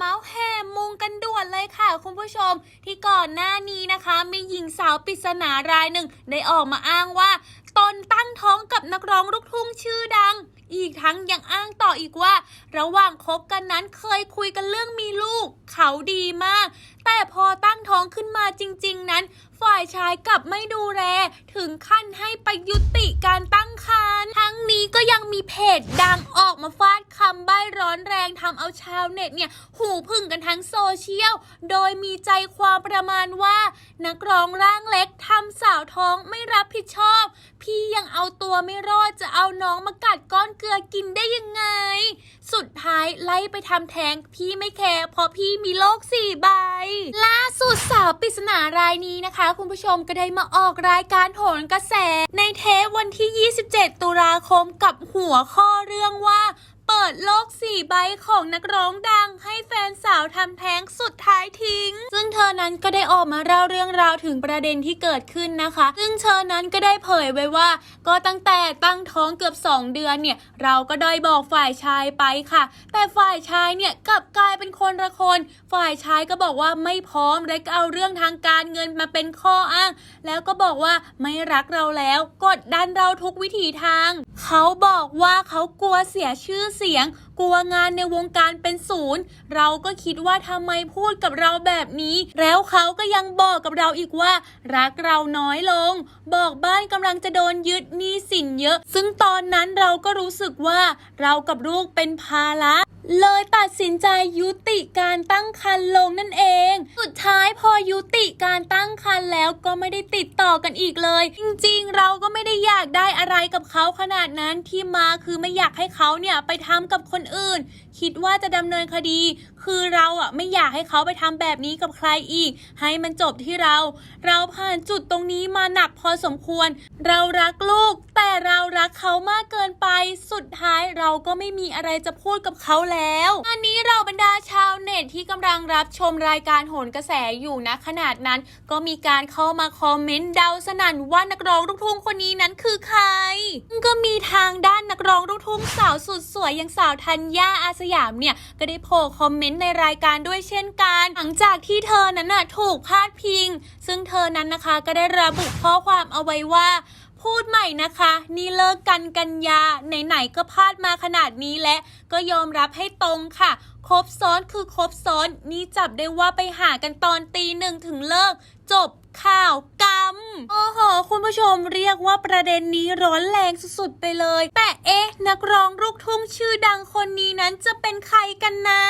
เมาส์แห่มุงกันด่วนเลยค่ะคุณผู้ชม ที่ก่อนหน้านี้นะคะ มีหญิงสาวปริศนารายหนึ่งได้ออกมาอ้างว่าตนตั้งท้องกับนักร้องลูกทุ่งชื่อดัง อีกทั้งยังอ้างต่ออีกว่า ระหว่างคบกันนั้นเคยคุยกันเรื่องมีลูก เขาดีมาก แต่พอตั้งท้องขึ้นมาจริง ๆ นั้น ฝ่ายชายกลับไม่ดูแล ถึงขั้นให้ไปยุติการตั้งครรภ์ทั้งนี้ก็ยังมีเพจดังออกมาฟาดคำใบ้ร้อนแรงทำเอาชาวเน็ตเนี่ย หูพึ่งกันทั้งโซเชียล โดยมีใจความประมาณว่า นักร้องร่างเล็กทำสาวท้องไม่รับผิดชอบ พี่ยังเอาตัวไม่รอดจะเอาน้องมากัดก้อนเกลือกินได้ยังไง สุดท้ายไล่ไปทำแท้งพี่ไม่แคร์เพราะพี่มีโรคสี่ใบ ล่าสุดสาวปริศนารายนี้นะคะ คุณผู้ชมก็ได้มาออกรายการโหนกระแส ในเทปวันที่ 27 ตุลาคมกับหัวข้อเรื่องว่า เปิดโลกสี่ใบของนักร้องดังให้แฟนสาว ทำแท้งสุดท้ายทิ้ง ซึ่งเธอนั้นก็ได้ออกมาเล่าเรื่องราวถึงประเด็นที่เกิดขึ้นนะคะ ซึ่งเธอนั้นก็ได้เผยไว้ว่า ก็ตั้งแต่ตั้งท้องเกือบ 2 เดือนเนี่ยเราก็ได้บอกฝ่ายชายไปค่ะ แต่ฝ่ายชายเนี่ยกลับกลายเป็นคนละคน ฝ่ายชายก็บอกว่าไม่พร้อมและก็เอาเรื่องทางการเงินมาเป็นข้ออ้าง แล้วก็บอกว่าไม่รักเราแล้วกดดันเราทุกวิถีทาง เขาบอกว่าเขากลัวเสียชื่อเสียง กลัวงานในวงการเป็นศูนย์ เราก็คิดว่าทำไมพูดกับเราแบบนี้ แล้วเขาก็ยังบอกกับเราอีกว่า รักเราน้อยลง บอกบ้านกำลังจะโดนยึดหนี้สินเยอะ ซึ่งตอนนั้นเราก็รู้สึกว่าเรากับลูกเป็นภาระ เลยตัดสินใจยุติการตั้งครรภ์ลงนั่นเอง สุดท้ายพอยุติการตั้งครรภ์แล้วก็ไม่ได้ติดต่อกันอีกเลย จริงๆ เราก็ไม่ได้อยากได้อะไรกับเขาขนาดนั้นที่มาคือไม่อยากให้เขาเนี่ยไปทำกับคนอื่น คิดว่าจะดำเนินคดี คือเราอะไม่อยากให้เขาไปทำแบบนี้กับใครอีก ให้มันจบที่เรา เราผ่านจุดตรงนี้มาหนักพอสมควร เรารักลูก แต่เรารักเขามากเกิน สุดท้ายเราก็ไม่มีอะไรจะพูดกับเขาแล้วอันนี้เราบรรดาชาวเน็ตที่กำลังรับชมรายการโหนกระแสอยู่นะขนาดนั้นก็มีการเข้ามาคอมเมนต์เดาสนั่นว่านักร้องลูกทุ่งคนนี้นั้นคือใคร ก็มีทางด้านนักร้องลูกทุ่งสาวสุดสวยอย่างสาวธัญญาอาสยามเนี่ยก็ได้โผล่คอมเมนต์ในรายการด้วยเช่นกัน หลังจากที่เธอนั้นน่ะถูกพาดพิง ซึ่งเธอนั้นนะคะก็ได้ระบุข้อความเอาไว้ว่า พูดใหม่นะคะ นี่เลิกกันกันยา ไหนๆก็พลาดมาขนาดนี้และ ก็ยอมรับให้ตรงค่ะ ครบซ้อนคือครบซ้อน นี่จับได้ว่าไปหากันตอนตีหนึ่งถึงเลิก จบข่าวกรรมโอ้โห คุณผู้ชมเรียกว่าประเด็นนี้ร้อนแรงสุดๆไปเลย แต่เอ๊ะ นักร้องลูกทุ่งชื่อดังคนนี้นั้นจะเป็นใครกันนะ